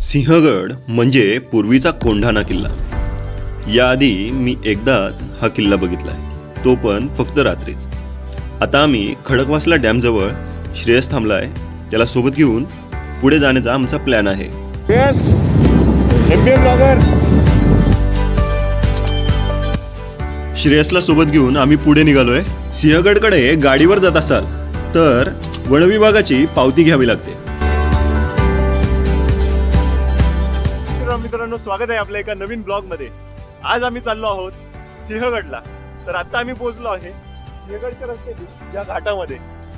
सिंहगड म्हणजे पूर्वीचा कोंढाणा किल्ला. याआधी मी एकदाच हा किल्ला बघितलाय. तो पण फक्त रात्रीच. आता आम्ही खडकवासला डॅमजवळ श्रेयस थांबलाय. त्याला सोबत घेऊन पुढे जाण्याचा आमचा प्लॅन आहे. श्रेयसला सोबत घेऊन आम्ही पुढे निघालोय. सिंहगडकडे गाडीवर जात असाल तर वनविभागाची पावती घ्यावी लागते. स्वागत आहे आपल्या एका नवीन ब्लॉगमध्ये आज आम्ही चाललो आहोत सिंहगडला. तर आता आम्ही पोहोचलो आहे सिंहगडच्या रस्त्याची या घाटामध्ये.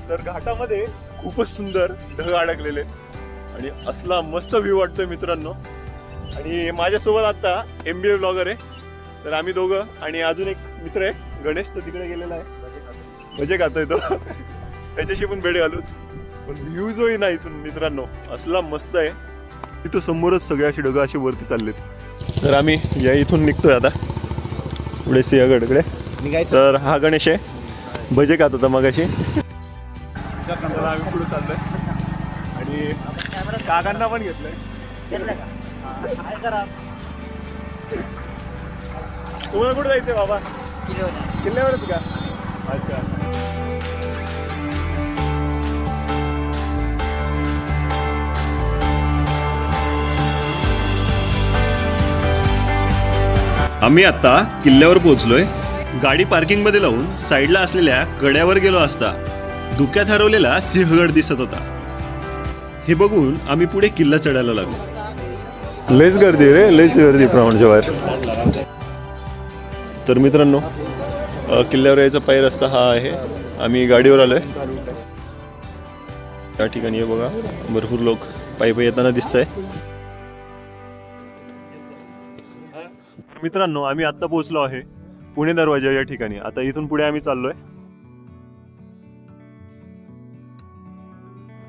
तर घाटामध्ये खूपच सुंदर ढग अडकलेले आहेत. आणि असला मस्त व्ह्यू वाटतोय मित्रांनो. आणि माझ्यासोबत आता एम बी ए ब्लॉगर आहे. तर आम्ही दोघं आणि अजून एक मित्र आहे गणेश तो तिकडे गेलेला आहे. भजे खातोय तो. त्याच्याशी पण भेट घालू पण व्ह्यू जो नाही इथून मित्रांनो. असला मस्त आहे. तिथं समोरच सगळे अशी ढगं अशी वरती चाललेत. तर आम्ही या इथून निघतोय आता. पुढे सिंहगडकडे तर हा गणेश आहे. भजे खात होता मगाशी. तर आम्ही पुढे चाललोय आणि काकांना पण घेतलंय. तुम्हाला कुठे जायचंय बाबा? किल्ल्यावरच का? अच्छा. आम्ही आता किल्ल्यावर पोहोचलोय. गाडी पार्किंगमध्ये लावून साईडला असलेल्या कड्यावर गेलो असता धुक्यात हरवलेला सिंहगड दिसत होता. हे बघून आम्ही पुढे किल्ला चढायला लागलो. लयच गर्दी रे लयच गर्दी प्रमाणच्या बाहेर. तर मित्रांनो किल्ल्यावर यायचा पाय रस्ता हा आहे. आम्ही गाडीवर आलोय. त्या ठिकाणी बघा भरपूर लोक पायी पायी येताना दिसत आहे मित्रांनो आम्ही आत्ता पोहोचलो आहे पुणे दरवाजा या ठिकाणी. आता इथून पुढे आम्ही चाललोय.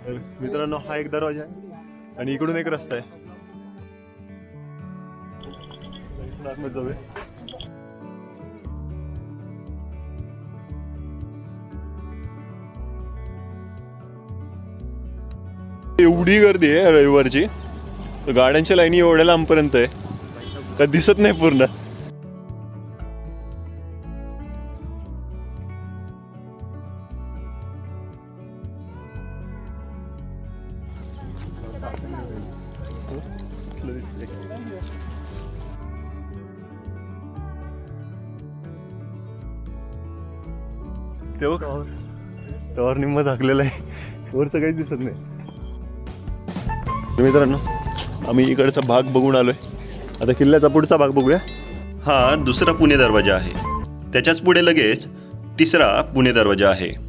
तर मित्रांनो हा एक दरवाजा आहे आणि इकडून एक रस्ता आहे. जाऊया. एवढी गर्दी आहे रविवारची. गाड्यांच्या लाईनी एवढ्या लांबपर्यंत आहे. का दिसत नाही पूर्ण? तेव्हा त्यावर निम्म झाकलेलं आहे. वरचं काहीच दिसत नाही. मित्रांनो आम्ही इकडचा भाग बघून आलोय. आता किल्ल्याचा पुढचा भाग बघूया. हा दुसरा पुणे दरवाजा आहे. त्याच्याच पुढे लगेच तिसरा पुणे दरवाजा आहे.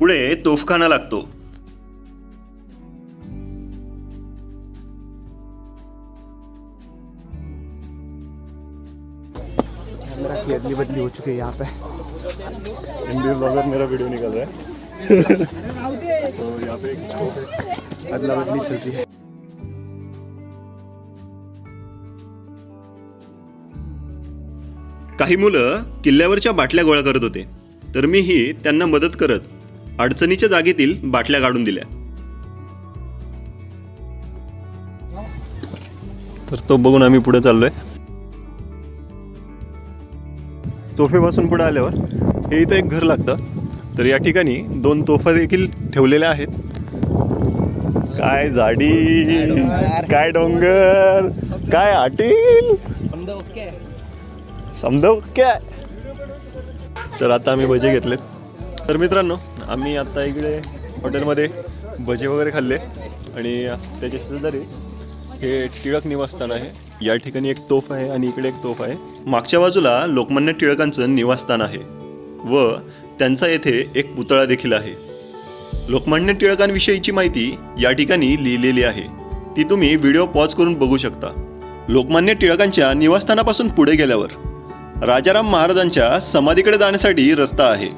पुढे तोफखाना लागतो. कैमरा की अदली बदली हो चुकी है यहाँ पे। हिंदी ब्लॉगर मेरा वीडियो निकल रहा है। तो यहाँ पे एक अदला बदली चलती है। काही मुलं किल्ल्यावरच्या बाटल्या गोळा करत होते. तर मीही त्यांना मदत करत अडचणीच्या जागेतील बाटल्या काढून दिल्या. तर तो बघून आम्ही पुढे चाललोय. तोफेपासून पुढे आल्यावर हे इथं एक घर लागतं. तर या ठिकाणी दोन तोफा देखील ठेवलेल्या आहेत. काय झाडी काय डोंगर काय आटील. समजा ओके तर आता आम्ही भजे घेतलेत. तर मित्रांनो आम्ही आत्ता इकडे हॉटेलमध्ये भजे वगैरे खाल्ले आणि त्याच्या शेजारी हे टिळक निवासस्थान आहे. या ठिकाणी एक तोफ आहे आणि इकडे एक तोफ आहे. मागच्या बाजूला लोकमान्य टिळकांचं निवासस्थान आहे व त्यांचा येथे एक पुतळा देखील आहे. लोकमान्य टिळकांविषयीची माहिती या ठिकाणी लिहिलेली आहे. ती तुम्ही व्हिडिओ पॉज करून बघू शकता. लोकमान्य टिळकांच्या निवासस्थानापासून पुढे गेल्यावर राजाराम महाराजांच्या समाधीकडे जाण्यासाठी रस्ता आहे.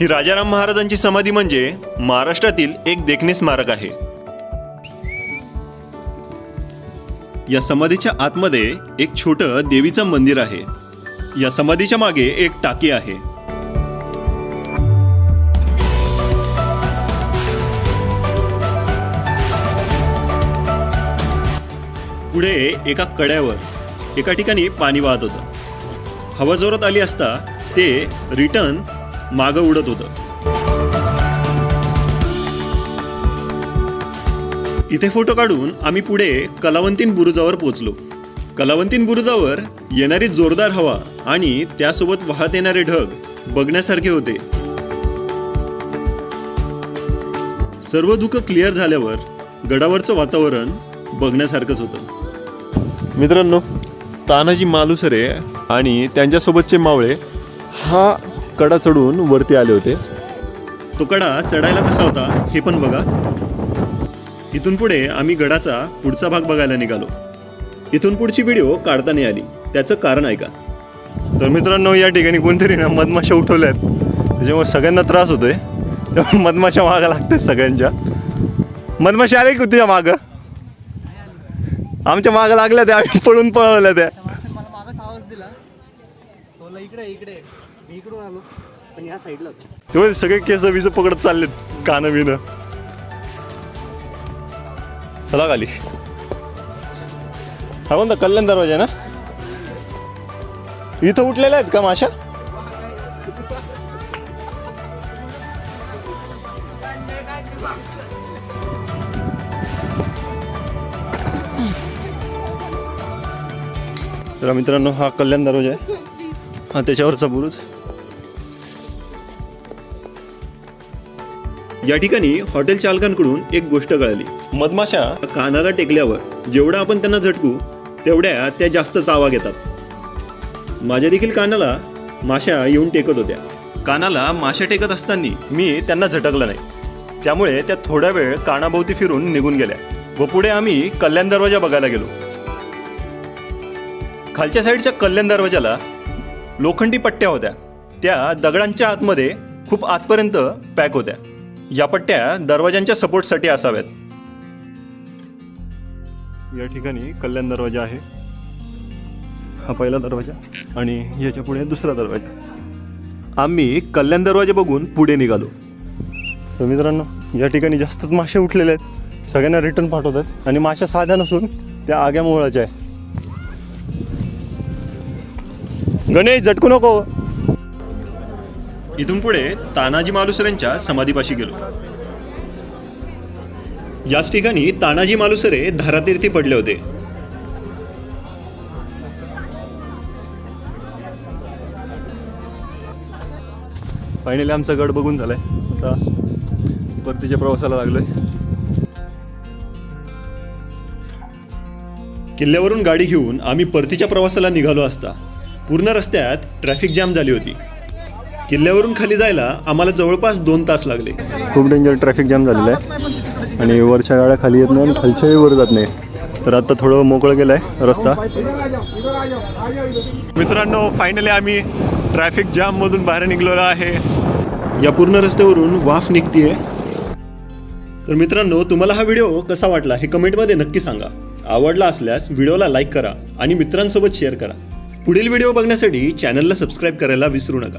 ही राजाराम महाराजांची समाधी म्हणजे महाराष्ट्रातील एक देखणे स्मारक आहे. या समाधीच्या आतमध्ये एक छोटं देवीचं मंदिर आहे. या समाधीच्या मागे एक टाकी आहे. पुढे एका कड्यावर एका ठिकाणी पाणी वाहत होतं. हवा जोरात आली असता ते रिटर्न मागं उडत होतं. इथे फोटो काढून आम्ही पुढे कलावंतीन बुरुजावर पोचलो कलावंतीन बुरुजावर येणारी जोरदार हवा आणि त्यासोबत वाहत येणारे ढग बघण्यासारखे होते. सर्व दुःख क्लिअर झाल्यावर गडावरचं वातावरण बघण्यासारखंच होतं. मित्रांनो तानाजी मालुसरे आणि त्यांच्यासोबतचे मावळे हा कडा चढून वरती आले होते. तो कडा चढायला कसा होता हे पण बघा. इथून पुढे आम्ही गडाचा पुढचा भाग बघायला निघालो. इथून पुढची व्हिडिओ काढता नाही आली. त्याचं कारण ऐका तर मित्रांनो या ठिकाणी कोणतरी ना मधमाशा उठवल्या आहेत त्याच्यामुळे सगळ्यांना त्रास होतोय. त्यामुळे मधमाशा मागं लागतात सगळ्यांच्या. मधमाशा आले की तुझ्या मागं? आमच्या मागं लागल्या त्या आम्ही पळून पळवल्या त्या. मला मागच आवाज दिला. तो इकडे इकडे. आलो. पण या साईडला तेव्हा म्हणजे सगळे केस विस पकडत चाललेत कानं बिनं. चला खाली. हा कोणता कल्याण दरवाजा आहे ना? इथं उठलेल्या आहेत का माशा? तर मित्रांनो हा कल्याण दरवाजा आहे. हा त्याच्यावरचा बुरुज. या ठिकाणी हॉटेल चालकांकडून एक गोष्ट कळाली. मधमाशा कानाला टेकल्यावर जेवढा आपण त्यांना झटकू तेवढ्या त्या जास्त चावा घेतात माझ्या देखील कानाला माशा येऊन टेकत होत्या. कानाला माशा टेकत असताना मी त्यांना झटकलं नाही. त्यामुळे त्या थोडा वेळ कानाभोवती फिरून निघून गेल्या व पुढे आम्ही कल्याण दरवाजा बघायला गेलो. खालच्या साईडच्या कल्याण दरवाजाला लोखंडी पट्ट्या होत्या. त्या दगडांच्या आतमध्ये खूप आतपर्यंत पॅक होत्या. या पट्ट्या दरवाजांच्या सपोर्टसाठी असाव्यात. या ठिकाणी कल्याण दरवाजा आहे. हा पहिला दरवाजा आणि याच्यापुढे दुसरा दरवाजा. आम्ही कल्याण दरवाजा बघून पुढे निघालो. तर मित्रांनो या ठिकाणी जास्तच मासे उठलेले आहेत. सगळ्यांना रिटर्न पाठवतात आणि माशा साध्या नसून त्या आग्या मोहळाच्या आहे गणेश झटकू नको. इथून पुढे तानाजी मालुसरेंच्या समाधीपाशी गेलो. याच ठिकाणी तानाजी मालुसरे धारातीर्थी पडले होते. फायनली आमचा गड बघून झालाय. आता परतीच्या प्रवासाला लागलोय. किल्ल्यावरून गाडी घेऊन आम्ही परतीच्या प्रवासाला निघालो असता. पूर्ण रस्त्यात ट्रॅफिक जाम झाली होती. किल्ल्यावरून खाली जायला आम्हाला जवळपास दोन तास लागले. खूप डेंजर ट्रॅफिक जाम झालेलं आहे. आणि वरच्या गाड्या खाली येत नाही आणि खालच्याही वर जात नाही. तर आता थोडं मोकळं गेलं आहे रस्ता. मित्रांनो फायनली आम्ही ट्रॅफिक जाममधून बाहेर निघलेलो आहे. या पूर्ण रस्त्यावरून वाफ निघतीये. तर मित्रांनो तुम्हाला हा व्हिडिओ कसा वाटला हे कमेंटमध्ये नक्की सांगा. आवडला असल्यास व्हिडिओला लाईक करा आणि मित्रांसोबत शेअर करा. पुढील व्हिडिओ बघण्यासाठी चॅनलला सबस्क्राईब करायला विसरू नका.